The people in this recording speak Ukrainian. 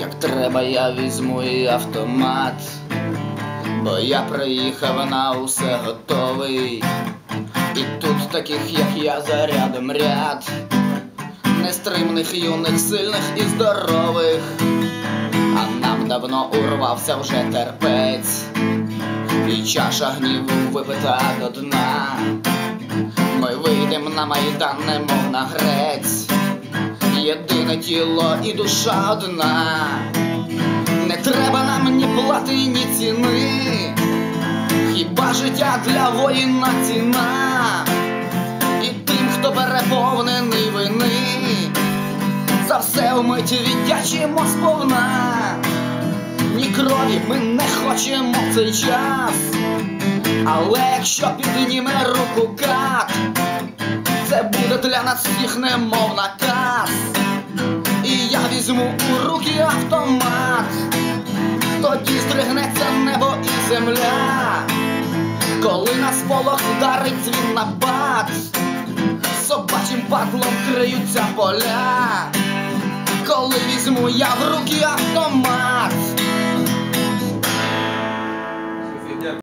Як треба, я візьму і автомат, бо я приїхав на усе готовий. І тут таких, як я, зарядом ряд, нестримних, юних, сильних і здорових. А нам давно урвався вже терпець, і чаша гніву випита до дна. Ми вийдем на майдан, немов на грець, єдине тіло і душа одна. Не треба нам ні плати, ні ціни, хіба життя для воїна ціна, і тим, хто переповнений вини, за все вмить віддячимо сповна. Ні крові ми не хочемо в цей час. Але якщо підніме руку кат, це буде для нас всіх немов наказ. Візьму у руки автомат, тоді здригнеться небо і земля, коли на сполох вдарить він на бат, собачим падлом криються поля, коли візьму я в руки автомат.